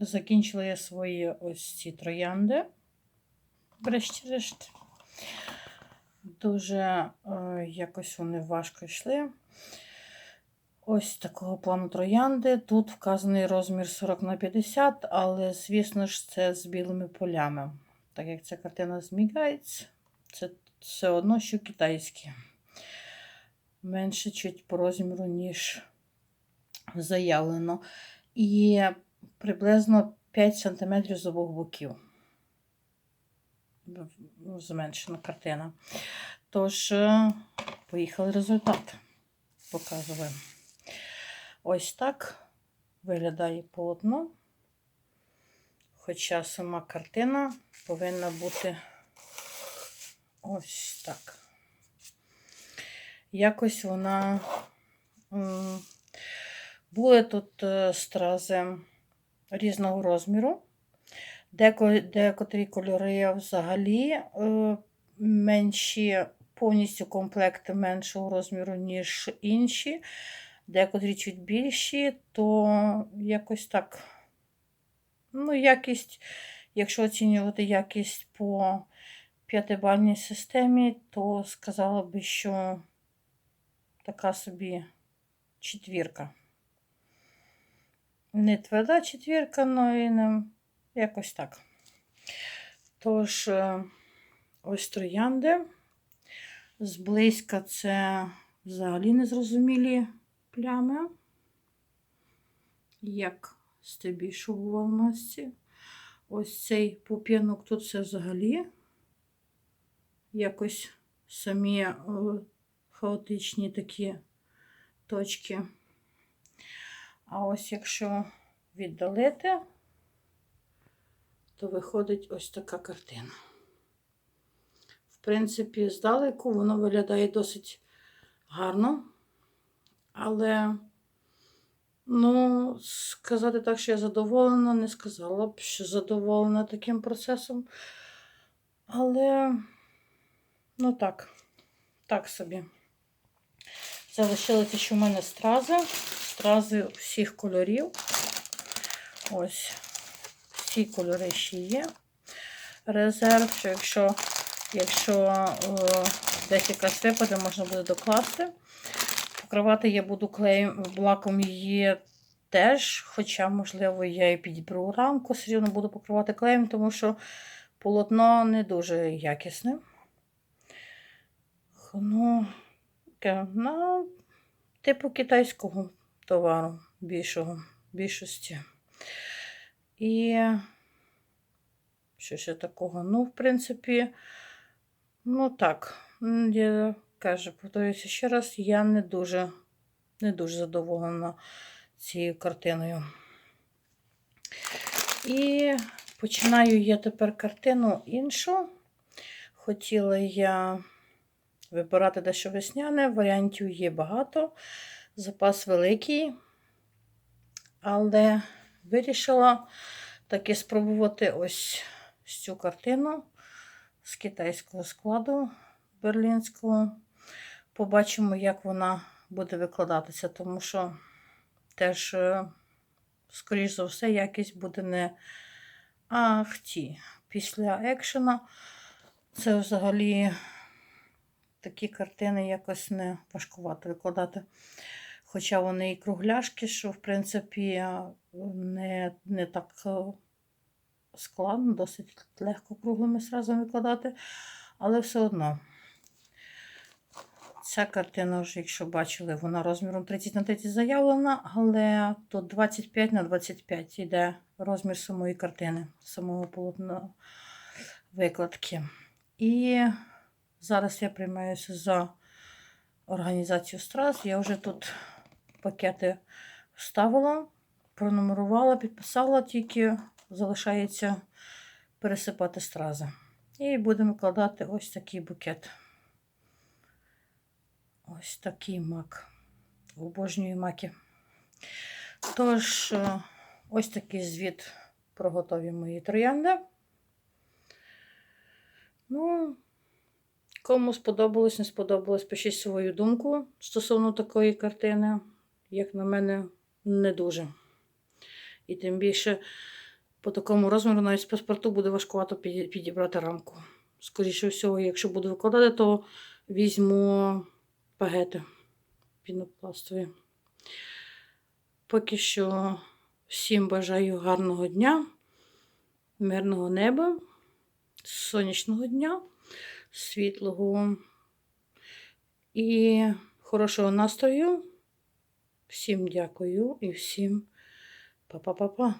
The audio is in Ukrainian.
закінчила я свої ось ці троянди. Врешті-решт. Дуже е, якось вони важко йшли. Ось такого плану троянди. Тут вказаний розмір 40 на 50, але, звісно ж, це з білими полями. Так як ця картина з Мігайц, це все одно, що китайські. Менше чуть по розміру, ніж заявлено. І приблизно 5 см з обох боків. Ну, Зменшена картина. Тож, е, поїхали результат. Показуємо. Ось так виглядає полотно. Хоча сама картина повинна бути ось так. Якось вона. Були тут е, стрази різного розміру. Декотрі кольори взагалі е, менші, повністю комплекти меншого розміру, ніж інші. Декотрі чуть більші, то якось так. Ну, якість, якщо оцінювати якість по п'ятибальній системі, то сказала би, що така собі четвірка. Не тверда четвірка, але і не якось так. Тож, е, ось троянди. Зблизька це взагалі незрозумілі плями, як стебішого в масці. Ось цей пуп'янок тут це взагалі якось самі е, хаотичні такі точки. А ось якщо віддалити, то виходить ось така картина. В принципі, здалеку воно виглядає досить гарно, але, ну, сказати так, що я задоволена, не сказала б, що задоволена таким процесом. Але, ну так, так собі. Залишилися ще в мене стрази. Стрази всіх кольорів. Ось всі кольори ще є. Резерв, що якщо, якщо десь якась випаде, можна буде докласти. Покривати я буду клеєм блаком її теж, хоча, можливо, я і підібру рамку, все рівно буду покривати клеєм, тому що полотно не дуже якісне. Ну, таке, ну, типу китайського товару більшого, більшості. І що ще такого? Ну, в принципі, ну так, я кажу, повторююся ще раз, я не дуже, не дуже задоволена цією картиною. І починаю я тепер картину іншу. Хотіла я вибирати дещо весняне, варіантів є багато, запас великий, але вирішила таки спробувати ось цю картину з китайського складу берлінського. Побачимо, як вона буде викладатися, тому що теж, е, скоріш за все, якість буде не ахті. Після екшена це взагалі такі картини якось не важкувато викладати. Хоча вони і кругляшки, що, в принципі, не, не так е, складно, досить легко круглими сразу викладати, але все одно. Ця картина, вже, якщо бачили, вона розміром 30 на 30 заявлена, але тут 25 на 25 йде розмір самої картини, самого полотна викладки. І зараз я приймаюся за організацію страз. Я вже тут пакети вставила, пронумерувала, підписала, тільки залишається пересипати стрази. І будемо викладати ось такий букет. Ось такий мак. Обожнюю маки. Тож, е, ось такий звіт про готові мої троянди. Ну, кому сподобалось, не сподобалось, пишіть свою думку стосовно такої картини. Як на мене, не дуже. І тим більше По такому розміру навіть з паспорту буде важкувато підібрати рамку. Скоріше всього, якщо буду викладати, то візьму пагети пінопластові. Поки що всім бажаю гарного дня, мирного неба, сонячного дня, світлого і хорошого настрою. Всім дякую і всім па-па-па-па.